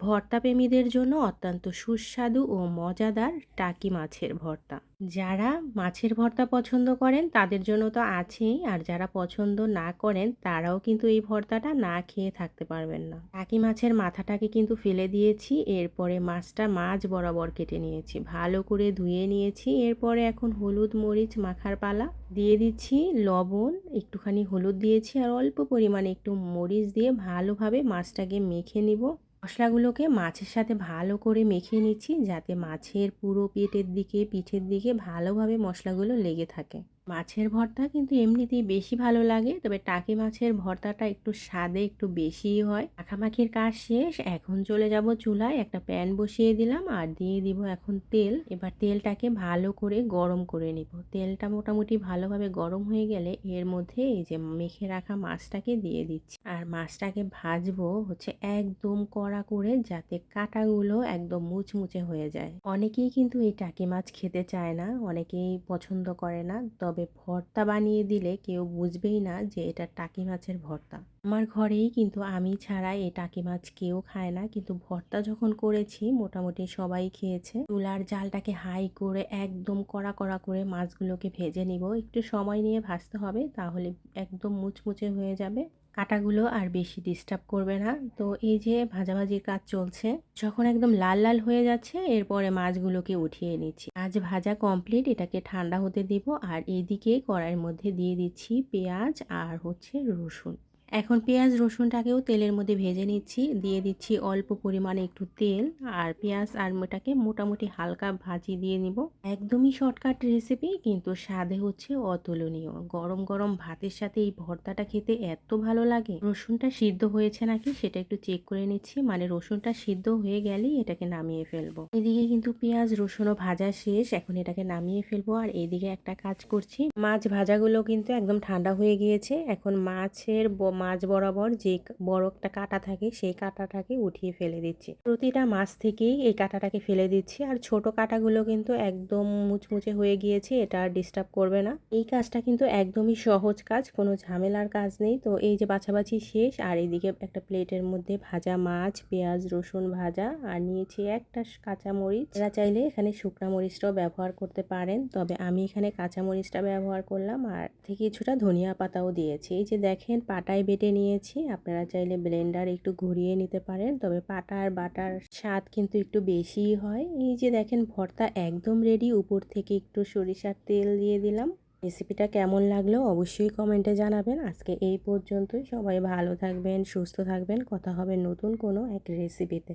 ভর্তা প্রেমীদের জন্য অত্যন্ত সুস্বাদু ও মজাদার টাকি মাছের ভর্তা। যারা মাছের ভর্তা পছন্দ করেন, তাদের জন্য তো আছেই, আর যারা পছন্দ না করেন, তারাও কিন্তু এই ভর্তাটা না খেয়ে থাকতে পারবেন না। টাকি মাছের মাথাটাকে কিন্তু ফেলে দিয়েছি, এরপরে মাছটা মাছ বরাবর কেটে নিয়েছি। ভালো করে ধুয়ে নিয়েছি, এরপরে এখন হলুদ মরিচ মাখার পালা দিয়ে দিচ্ছি, লবণ একটুখানি হলুদ দিয়েছি, আর অল্প পরিমাণে একটু মরিচ দিয়ে ভালোভাবে মাছটাকে মেখে নিব। মশলাগুলোকে মাছের সাথে ভালো করে মেখে নিচ্ছি, যাতে মাছের পুরো পেটের দিকে, পিঠের দিকে ভালোভাবে মশলাগুলো লেগে থাকে। মাছের ভর্তা কিন্তু এমনিতেই বেশি ভালো লাগে, তবে টাকি মাছের ভর্তাটা একটু স্বাদে একটু বেশিই হয়। মাখামাখির কাজ শেষ, এখন চলে যাব চুলায়। একটা প্যান বসিয়ে দিলাম আর দিয়ে দিব এখন তেল। এবার তেলটাকে ভালো করে গরম করে নিব। তেলটা মোটামুটি ভালোভাবে গরম হয়ে গেলে এর মধ্যে এই যে মেখে রাখা মাছটাকে দিয়ে দিচ্ছি। আর মাছটাকে ভাজবো হচ্ছে একদম কড়া করে যাতে কাঁটাগুলো একদম মুচমুচে হয়ে যায়। অনেকেই কিন্তু এই টাকি মাছ খেতে চায় না, অনেকেই পছন্দ করে না, তবে ভর্তা বানিয়ে দিলে কেউ বুঝবেই না যে এটা টাকি মাছের ভর্তা। আমার ঘরেই কিন্তু আমি ছাড়া এই টাকি মাছ কেউ খায় না, কিন্তু ভর্তা যখন করেছি মোটামুটি সবাই খেয়েছে। চুলার জালটাকে হাই করে একদম কড়া কড়া করে মাছগুলোকে ভেজে নিব। একটু সময় নিয়ে ভাজতে হবে, তাহলে একদম মুচমুচে হয়ে যাবে। কাটাগুলো আর বেশি ডিস্টার্ব করবে না। তো এই যে ভাজাভাজির কাজ চলছে, যখন একদম লাল লাল হয়ে যাচ্ছে, এরপরে মাছগুলোকে উঠিয়ে নিচ্ছি। আজ ভাজা কমপ্লিট এটাকে ঠান্ডা হতে দিব। আর এইদিকে কড়াইয়ের মধ্যে দিয়ে দিচ্ছি পেঁয়াজ আর হচ্ছে রসুন। এখন পেঁয়াজ, রসুনটাকেও তেলের মধ্যে ভেজে নিচ্ছি। দিয়ে দিচ্ছি অল্প পরিমাণে একটু তেল আর পেঁয়াজ আর ওটাকে মোটামুটি হালকা ভাজি দিয়ে নিব। একদমই শর্টকাট রেসিপি কিন্তু স্বাদে হচ্ছে অতুলনীয়। গরম গরম ভাতের সাথে এই ভর্তাটা খেতে এত ভালো লাগে। রসুনটা সিদ্ধ হয়েছে নাকি সেটা একটু চেক করে নিচ্ছি। মানে রসুনটা সিদ্ধ হয়ে গেলেই এটাকে নামিয়ে ফেলব। এদিকে কিন্তু পেঁয়াজ, রসুনও ভাজা শেষ। এখন এটাকে নামিয়ে ফেলব। আর এদিকে একটা কাজ করছি। মাছ ভাজাগুলো কিন্তু একদম ঠান্ডা হয়ে গিয়েছে। এখন মাছের মাছ বরাবর যে বড় একটা কাটা থাকে, সেই কাটাটাকে উঠিয়ে ফেলে দিচ্ছি। প্রতিটা মাছ থেকেই এই কাটাটাকে ফেলে দিচ্ছি আর ছোট কাটাগুলো কিন্তু একদম মুচমুচে হয়ে গিয়েছে, এটা আর ডিস্টার্ব করবে না। এই কাজটা কিন্তু একদমই সহজ কাজ, কোনো ঝামেলার কাজ নেই। তো এই যে বাছাবাছি শেষ, আর এইদিকে একটা প্লেটের মধ্যে ভাজা মাছ, পেঁয়াজ, রসুন ভাজা, আর নিয়েছি একটা কাঁচা মরিচ এরা চাইলে এখানে শুকনা মরিচটাও ব্যবহার করতে পারেন, তবে আমি এখানে কাঁচা মরিচটা ব্যবহার করলাম, আর থেকে কিছুটা ধনিয়া পাতাও দিয়েছি। এই যে দেখেন, পাটায় বেটে নিয়েছি। আপনারা চাইলে ব্লেন্ডার একটু ঘুরিয়ে নিতে পারেন। তবে পাটার বাটার স্বাদ কিন্তু একটু বেশিই হয়। এই যে দেখেন, ভর্তা একদম রেডি উপর থেকে একটু সরিষার তেল দিয়ে দিলাম। রেসিপিটা কেমন লাগল অবশ্যই কমেন্টে জানাবেন। আজকে এই পর্যন্তই। সবাই ভালো থাকবেন, সুস্থ থাকবেন। কথা হবে নতুন কোনো এক রেসিপিতে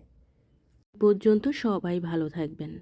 পর্যন্ত সবাই ভালো থাকবেন।